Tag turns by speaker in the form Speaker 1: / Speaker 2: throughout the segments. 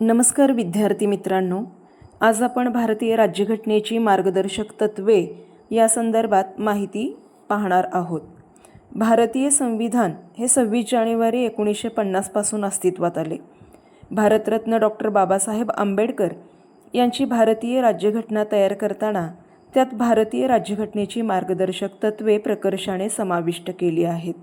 Speaker 1: नमस्कार विद्यार्थी मित्रांनो आज आपण भारतीय राज्यघटनेची मार्गदर्शक तत्त्वे या संदर्भात माहिती पाहणार आहोत. भारतीय संविधान हे सव्वीस जानेवारी एकोणीसशे पन्नासपासून अस्तित्वात आले. भारतरत्न डॉक्टर बाबासाहेब आंबेडकर यांची भारतीय राज्यघटना तयार करताना त्यात भारतीय राज्यघटनेची मार्गदर्शक तत्वे प्रकर्षाने समाविष्ट केली आहेत.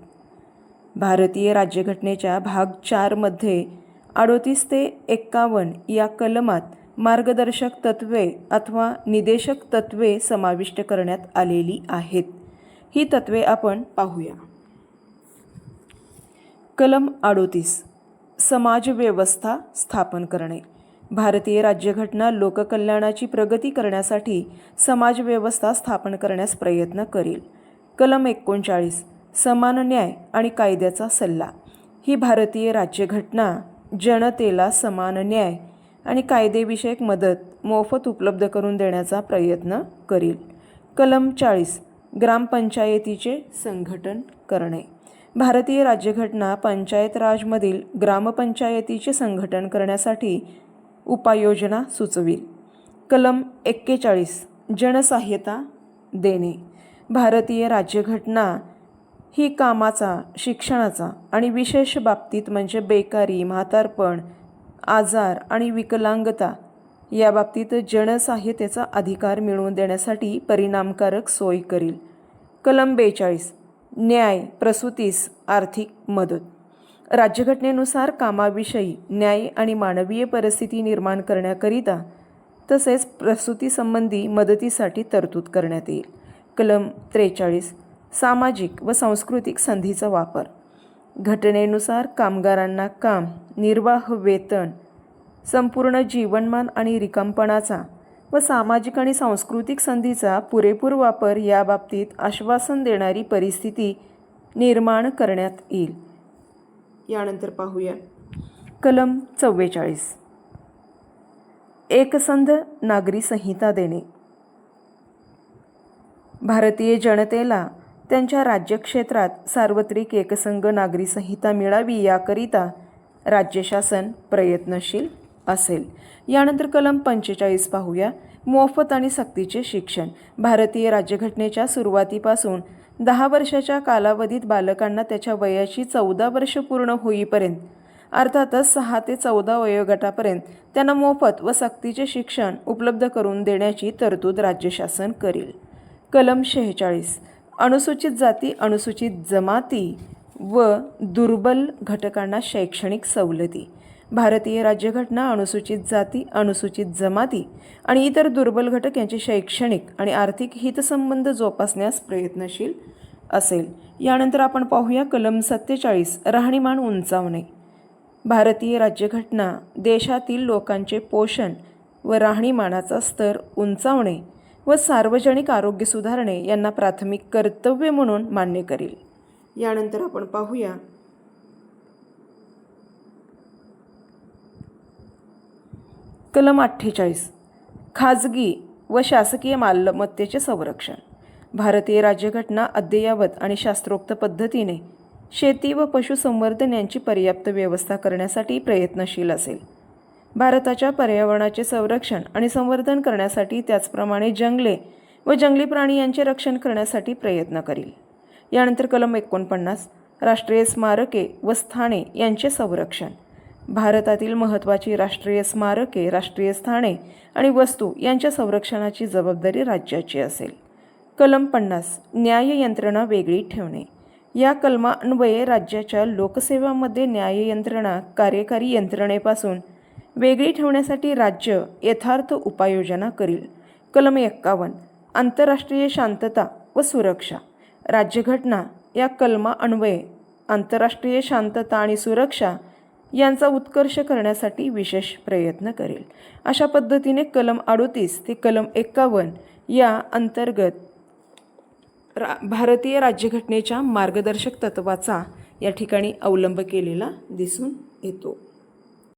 Speaker 1: भारतीय राज्यघटनेच्या भाग चारमध्ये अडोतीस ते एक्कावन्न या कलमात मार्गदर्शक तत्त्वे अथवा निदेशक तत्त्वे समाविष्ट करण्यात आलेली आहेत. ही तत्त्वे आपण पाहूया. कलम अडोतीस. समाजव्यवस्था स्थापन करणे. भारतीय राज्यघटना लोककल्याणाची प्रगती करण्यासाठी समाजव्यवस्था स्थापन करण्यास प्रयत्न करेल. कलम एकोणचाळीस. समान न्याय आणि कायद्याचा सल्ला. ही भारतीय राज्यघटना जनतेला समान न्याय आणि कायदेविषयक मदत मोफत उपलब्ध करून देण्याचा प्रयत्न करील. कलम चाळीस ग्रामपंचायतीचे संघटन करणे. भारतीय राज्यघटना पंचायत राजमधील ग्रामपंचायतीचे संघटन करण्यासाठी उपाययोजना सुचवील. कलम एक्केचाळीस जनसहाय्यता देणे. भारतीय राज्यघटना ही कामाचा शिक्षणाचा आणि विशेष बाबतीत म्हणजे बेकारी म्हातारपण आजार आणि विकलांगता या बाबतीत जनसाहित्याचा अधिकार मिळवून देण्यासाठी परिणामकारक सोय करील. कलम बेचाळीस. न्याय प्रसूतीस आर्थिक मदत. राज्यघटनेनुसार कामाविषयी न्याय आणि मानवीय परिस्थिती निर्माण करण्याकरिता तसेच प्रसूतीसंबंधी मदतीसाठी तरतूद करण्यात येईल. कलम त्रेचाळीस. सामाजिक व सांस्कृतिक संधीचा वापर. घटनेनुसार कामगारांना काम निर्वाह वेतन संपूर्ण जीवनमान आणि रिकामपणाचा व सामाजिक आणि सांस्कृतिक संधीचा पुरेपूर वापर याबाबतीत आश्वासन देणारी परिस्थिती निर्माण करण्यात येईल. यानंतर पाहूया. कलम चव्वेचाळीस. एकसंध नागरी संहिता देणे. भारतीय जनतेला त्यांच्या राज्यक्षेत्रात सार्वत्रिक एकसंघ नागरी संहिता मिळावी याकरिता राज्य शासन प्रयत्नशील असेल. यानंतर कलम पंचेचाळीस पाहूया. मोफत आणि सक्तीचे शिक्षण. भारतीय राज्यघटनेच्या सुरुवातीपासून दहा वर्षाच्या कालावधीत बालकांना त्याच्या वयाची चौदा वर्ष पूर्ण होईपर्यंत अर्थातच सहा ते चौदा वयोगटापर्यंत त्यांना मोफत व सक्तीचे शिक्षण उपलब्ध करून देण्याची तरतूद राज्य शासन करेल. कलम शेहेचाळीस. अनुसूचित जाती अनुसूचित जमाती व दुर्बल घटकांना शैक्षणिक सवलती. भारतीय राज्यघटना अनुसूचित जाती अनुसूचित जमाती आणि इतर दुर्बल घटक यांचे शैक्षणिक आणि आर्थिक हितसंबंध जोपासण्यास प्रयत्नशील असेल. यानंतर आपण पाहूया कलम सत्तेचाळीस राहणीमान उंचावणे. भारतीय राज्यघटना देशातील लोकांचे पोषण व राहणीमानाचा स्तर उंचावणे. व सार्वजनिक आरोग्य सुधारणे यांना प्राथमिक कर्तव्य म्हणून मान्य करेल. यानंतर आपण पाहूया. कलम अठ्ठेचाळीस. खाजगी व शासकीय मालमत्तेचे संरक्षण. भारतीय राज्यघटना अद्ययावत आणि शास्त्रोक्त पद्धतीने शेती व पशुसंवर्धन यांची पर्याप्त व्यवस्था करण्यासाठी प्रयत्नशील असेल. भारताच्या पर्यावरणाचे संरक्षण आणि संवर्धन करण्यासाठी त्याचप्रमाणे जंगले व जंगली प्राणी यांचे रक्षण करण्यासाठी प्रयत्न करील. यानंतर कलम एकोणपन्नास राष्ट्रीय स्मारके व स्थाने यांचे संरक्षण. भारतातील महत्त्वाची राष्ट्रीय स्मारके राष्ट्रीय स्थाने आणि वस्तू यांच्या संरक्षणाची जबाबदारी राज्याची असेल. कलम पन्नास न्याय यंत्रणा वेगळी ठेवणे. या कलमान्वये राज्याच्या लोकसेवामध्ये न्याय यंत्रणा कार्यकारी यंत्रणेपासून वेगळी ठेवण्यासाठी राज्य यथार्थ उपाययोजना करील. कलम एक्कावन्न आंतरराष्ट्रीय शांतता व सुरक्षा. राज्यघटना या कलमा अन्वये आंतरराष्ट्रीय शांतता आणि सुरक्षा यांचा उत्कर्ष करण्यासाठी विशेष प्रयत्न करेल. अशा पद्धतीने कलम अडोतीस ते कलम एक्कावन्न या अंतर्गत रा भारतीय राज्यघटनेच्या मार्गदर्शक तत्वाचा या ठिकाणी अवलंब केलेला दिसून येतो.